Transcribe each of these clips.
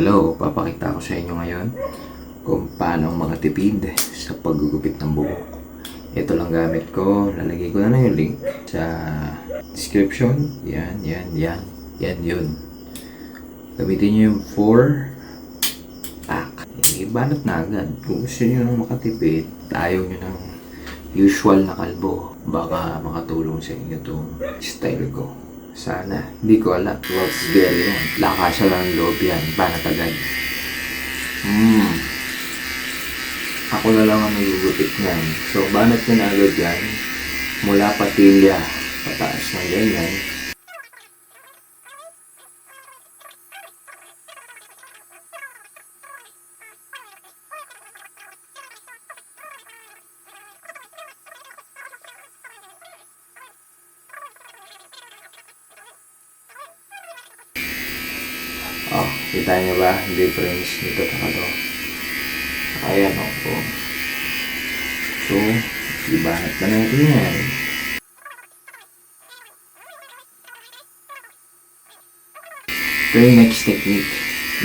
hello, papakita ko sa inyo ngayon kung paano makatipid sa paggugupit ng buhok. Ito lang gamit ko, lalagay ko na lang yung link sa description. Yan, yan, yan, yan yun. Gamitin nyo yung 4 pack. Ibanat na agad. Kung gusto nyo nang makatipid, ayaw nyo ng usual na kalbo. Baka makatulong sa inyo itong style ko. Sana. Hindi ko alam. What's very wrong. Lakas lang ang loob yan. Banat agad. Hmm. Ako na lang ang nagugupit niyan. So, banat ko na agad yan. Mula patilya. Pataas na ganyan. Oh, kita niyo ba? Difference nito sa ano. Ayan o. Oh. So, ibanat na natin yan. Ito yung next technique.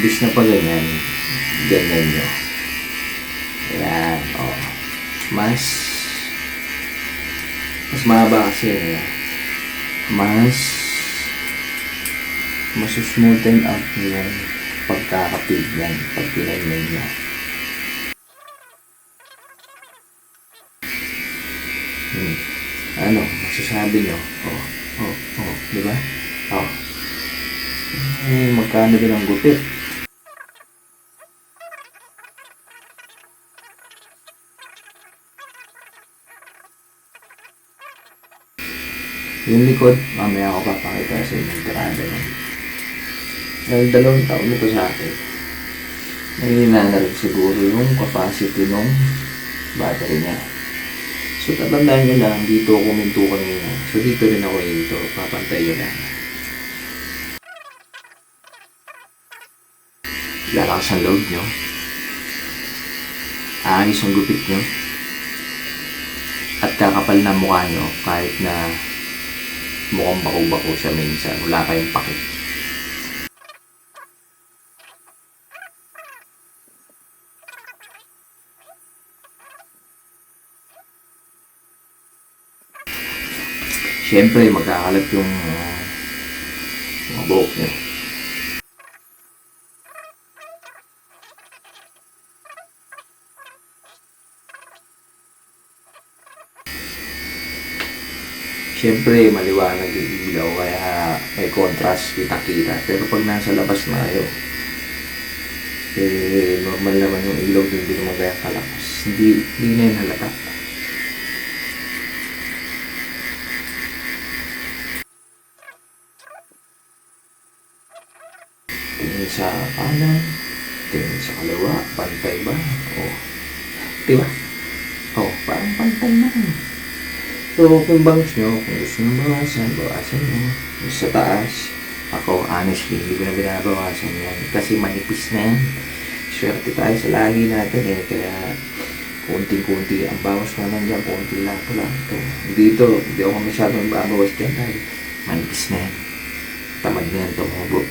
Bis na pa ganyan, ganyan nyo. Ayan, o. Oh. Mas, mas mahaba kasi yun. eh. Mas, masusmoothen niyo yung pagkakapig yan pag pinagmay niya. Hmm. Ano, masasabi niyo? Oh, oh, oh, di ba? Oh. Eh, magkano din ang gupit? Yung likod, mamaya ako papakita sa inyo yung tirada nun. Dahil dalawang taon na to sa akin. Nahihina na rin siguro yung capacity ng battery niya. So tatandaan nyo lang, dito ako minto kanina. So dito rin ako hinto, papantay yun lang. Lalakas ang loob nyo. Aayos ang gupit nyo. At kakapal na mukha nyo kahit na mukhang bako-bako siya minsan. Wala kayong pakit. Siyempre, magkakalat yung uh, mga buhok niyo. Siyempre, maliwanag yung ilaw, kaya may contrast, kita-kita. Pero pag nasa labas na kayo, eh, normal naman yung ilaw hindi naman kaya kalakas. Hindi, hindi na yun halata. Tingin sa kanan, tingin sa kaliwa, pantay ba? O, di ba? O, parang pantay na. So, kung bangs nyo, kung gusto nyo bawasan, bawasan nyo. Sa taas, ako, honestly, hindi ko na binabawasan yan. Kasi manipis na yan. Swerte tayo sa lagi natin eh. Kaya, kunti-kunti. Ang bawas naman dyan, kunti lang ito lang. Ito. Dito, hindi ako masyadong babawas dyan dahil manipis na yan. Tamad na yan tumubo.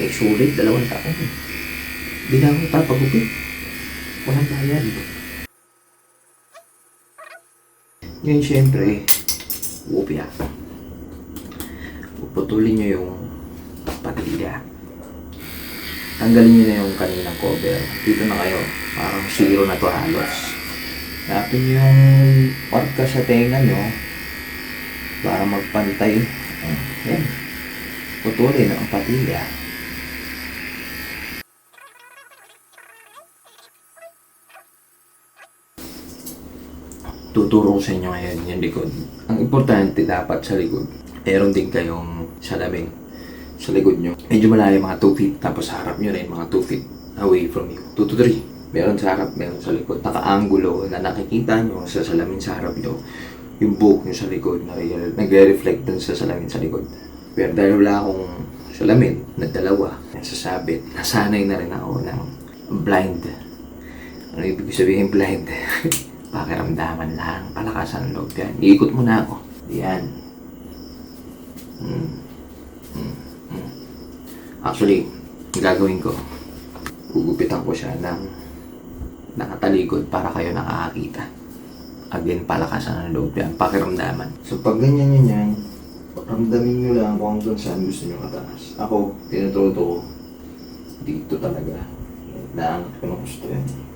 Eh, sulit, dalawang taon. Hindi na ako papagupit. Walang bayad. Ngayon, syempre, upya. Puputulin nyo yung patilya. Tanggalin nyo na yung kaninang cover. Dito na kayo. Parang zero na to halos. Lapin nyo yung parka sa tenga nyo para magpantay. Ayan. Yan. Putulin ang patilya. Tuturo sa inyo ngayon yung likod. Ang importante dapat sa likod, meron din kayong salamin sa likod nyo. Medyo malayo mga 2 feet, tapos sa harap nyo rin mga 2 feet away from you. 2 to 3. Meron sa harap, meron sa likod. Naka-angulo na nakikita nyo sa salamin sa harap nyo. Yung buhok nyo sa likod, nare- nagre-reflect dun sa salamin sa likod. Pero dahil wala akong salamin na dalawa, nasasabit, nasanay na rin ako ng blind. Ano ibig sabihin blind? Pakiramdaman lang, palakasan ng loob yan. Iikot mo na ako. Yan. Mm. Mm. Mm. Actually, gagawin ko, gugupitan ko siya ng nakatalikod para kayo nakakakita. Again, palakasan ng loob yan, pakiramdaman. So, pag ganyan yun yan, ramdamin nyo lang kung hanggang saan gusto nyo kataas. Ako, tinututo ko, dito talaga. Ko na gusto yan.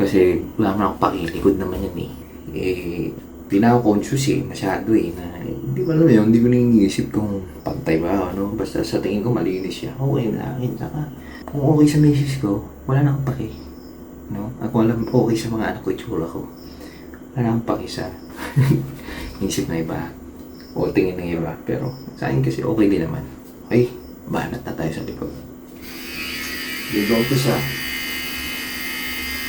Kasi wala man ako pakilikod naman yan eh. Eh, di na ako conscious eh, masyado eh. Na, hindi ko alam yun, hindi ko nang-iisip kung pantay ba, ano. Basta sa tingin ko malinis siya. Okay na akin. Saka, kung okay sa misis ko, wala na akong paki. No? Ako alam, okay sa mga anak ko, itsura ko. Wala na akong paki sa isip na iba. O tingin ng iba. Pero sa akin kasi okay din naman. Okay, banat na tayo sa likod. Dito ko sa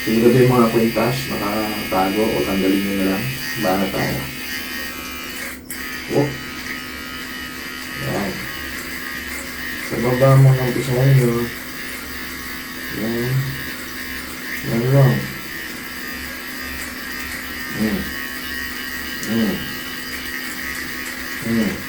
Siguro yung mga kwintas, nakatago o tanggalin nyo na lang. Banat tayo. Oh. Yan. Sa baba mo ng pusa nyo. Yan. Yan lang. Mm. Mm. Mm.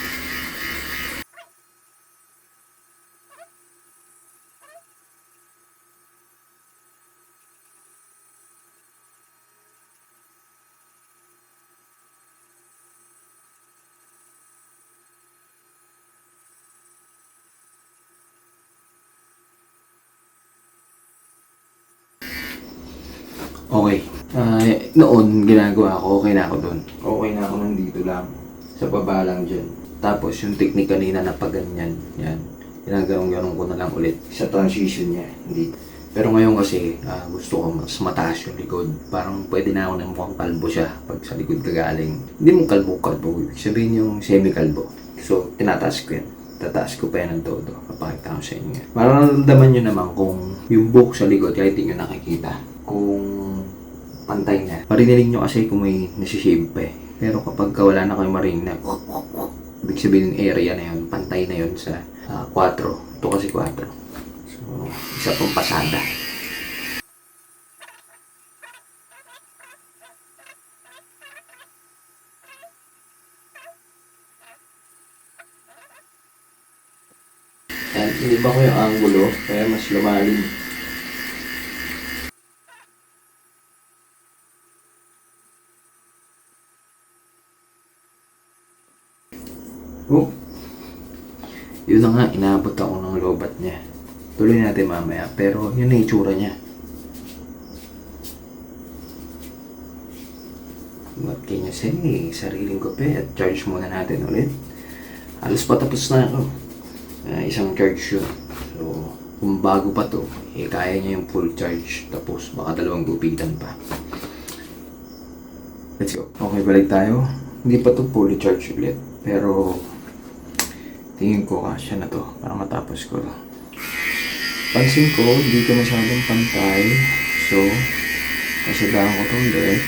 Okay. Ah, noon, ginagawa ko, okay na ako doon. Okay na ako nandito lang. Sa baba lang dyan. Tapos, yung technique kanina na pag ganyan, yan. Ginagawang-gawang ko na lang ulit. Sa transition niya, hindi. Pero ngayon kasi, ah, gusto ko mas mataas yung likod. Parang pwede na ako na mukhang kalbo siya pag sa likod kagaling. Hindi mo kalbo-kalbo, ibig sabihin yung semi-kalbo. So, tinataas ko yan. Tataas ko pa yan ng todo. Papakita ko sa inyo. Mararamdaman nyo naman kung yung buhok sa likod, kahit hindi nyo nakikita. Kung pantay na. Marinilig nyo kasi kung may nasishave pa eh. Pero kapag ka wala na kayo marinig na ibig sabihin area na yun, pantay na yun sa 4. Ito kasi 4. So, isa pang pasada. And iniba ko yung angulo, kaya mas lumalim. Oh. Yun na nga, inaabot ako ng lobat niya. Tuloy natin mamaya, pero yun na itsura niya. What can you say? Sariling kope at charge muna natin ulit. Halos patapos na ako. Ah, isang charge yun. So, kung bago pa to, eh kaya niya yung full charge. Tapos baka dalawang gupitan pa. Let's go. Okay, balik tayo. Hindi pa to fully charge ulit. Pero, tingin ko kasya na to para matapos ko. Pansin ko, hindi ko masyadong pantay. So, kasadaan ko to ulit.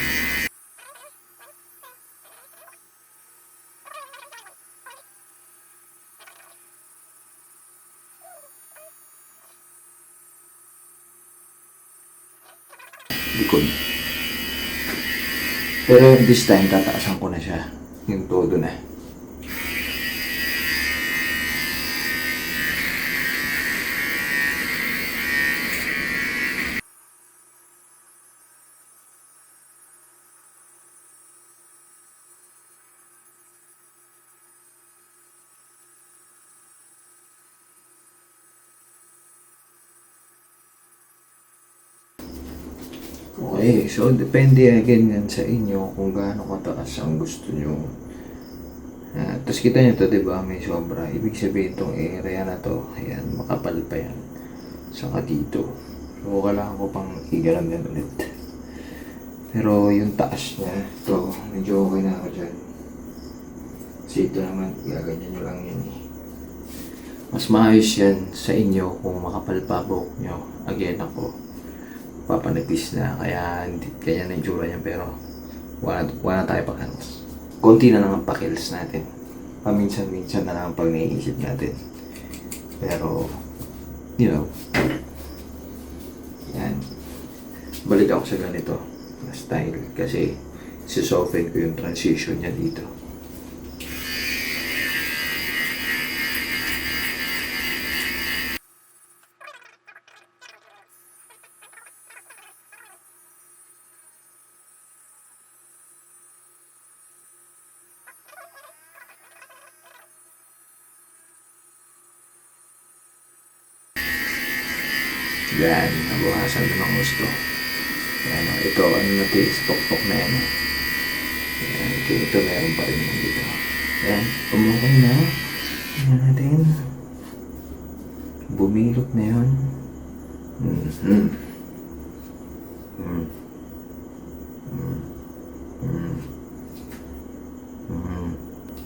likod. Pero this time, tataasan ko na siya. Yung todo na. Okay, so depende again yan sa inyo kung gaano kataas ang gusto nyo. Uh, Tapos kita nyo to, di ba? May sobra. Ibig sabihin itong area na to, ayan, makapal pa yan. Saka dito. So, kailangan ko pang igalan yan ulit. Pero yung taas niya, to, medyo okay na ako dyan. Kasi ito naman, gaganyan nyo lang yan eh. Mas maayos yan sa inyo kung makapal pa buhok nyo. Again ako, papanipis na kaya hindi kaya na yung tsura niya pero wala, wala tayo pakils. Konti na lang ang pakils natin. Paminsan-minsan na lang pag naiisip natin. Pero, you know, yan. Balik ako sa ganito na style kasi sisoften ko yung transition niya dito. Yan, nabuhasan ng gusto. Yan, oh, ito, ano na ito, stokpok na yan. oh. Yan, ito, ito, meron pa rin yan dito. Yan, umukay na. Yan natin. Bumilot na yun. Mm-hmm. Mm. Mm. Mm. Mm.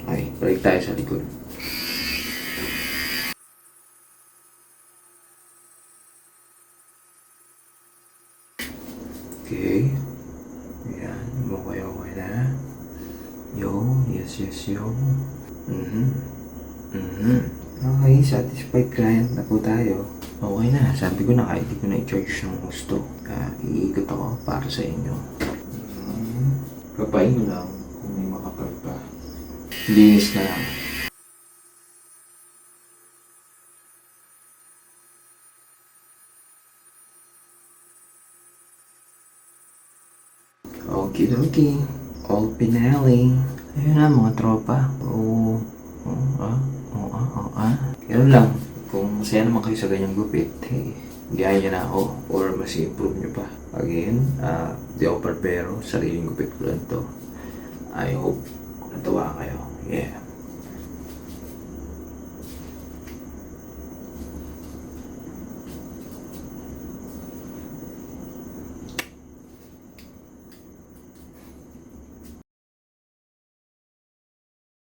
Okay, balik tayo sa likod. Okay. Ayan, okay, okay na. Yo, yes, yes, yo. Mhm. Mhm. Okay, satisfied client na po tayo. Okay na, sabi ko na kahit di ko na i-charge ng gusto. Ah, iikot ako para sa inyo. Mhm. Kapain mo lang kung may makapal pa. Linis na lang. Okay, okay. All pinali. Ayun na mga tropa. Oo. Oo ah. Oo ah. Oo ah. Ganun lang. Kung masaya naman kayo sa ganyang gupit, hey, gayahin nyo na ako or mas improve nyo pa. Again, ah, di ako barbero. Sariling gupit ko lang to. I hope natuwa kayo. Yeah.